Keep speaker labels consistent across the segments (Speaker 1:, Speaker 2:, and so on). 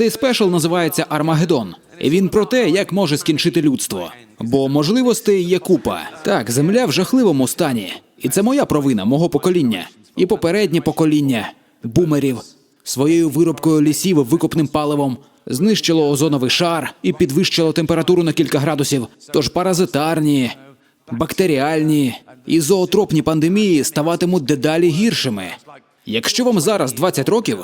Speaker 1: Цей спешл називається Армагеддон. І він про те, як може скінчити людство. Бо можливостей є купа. Так, земля в жахливому стані. І це моя провина, мого покоління. І попереднє покоління бумерів своєю виробкою лісів викопним паливом знищило озоновий шар і підвищило температуру на кілька градусів. Тож паразитарні, бактеріальні і зоотропні пандемії ставатимуть дедалі гіршими. Якщо вам зараз 20 років,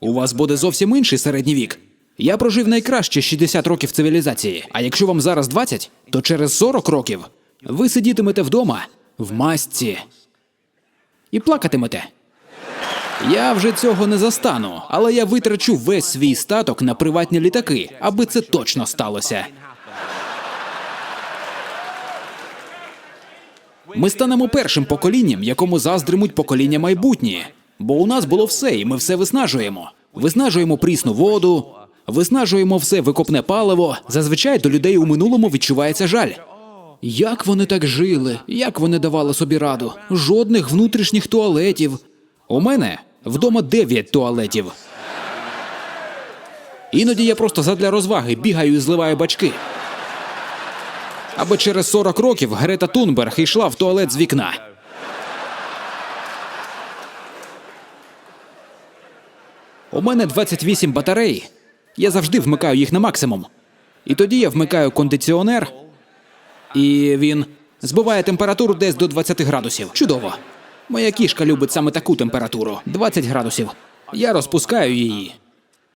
Speaker 1: у вас буде зовсім інший середній вік. Я прожив найкраще 60 років цивілізації. А якщо вам зараз 20, то через 40 років ви сидітимете вдома в масці і плакатимете. Я вже цього не застану, але я витрачу весь свій статок на приватні літаки, аби це точно сталося. Ми станемо першим поколінням, якому заздримуть покоління майбутнє. Бо у нас було все, і ми все виснажуємо. Виснажуємо прісну воду, виснажуємо все викопне паливо. Зазвичай до людей у минулому відчувається жаль. Як вони так жили? Як вони давали собі раду? Жодних внутрішніх туалетів. У мене вдома дев'ять туалетів. Іноді я просто задля розваги бігаю і зливаю бачки. Аби через 40 років Грета Тунберг йшла в туалет з вікна. У мене 28 батарей. Я завжди вмикаю їх на максимум. І тоді я вмикаю кондиціонер, і він збиває температуру десь до 20 градусів. Чудово. Моя кішка любить саме таку температуру 20 градусів. Я розпускаю її,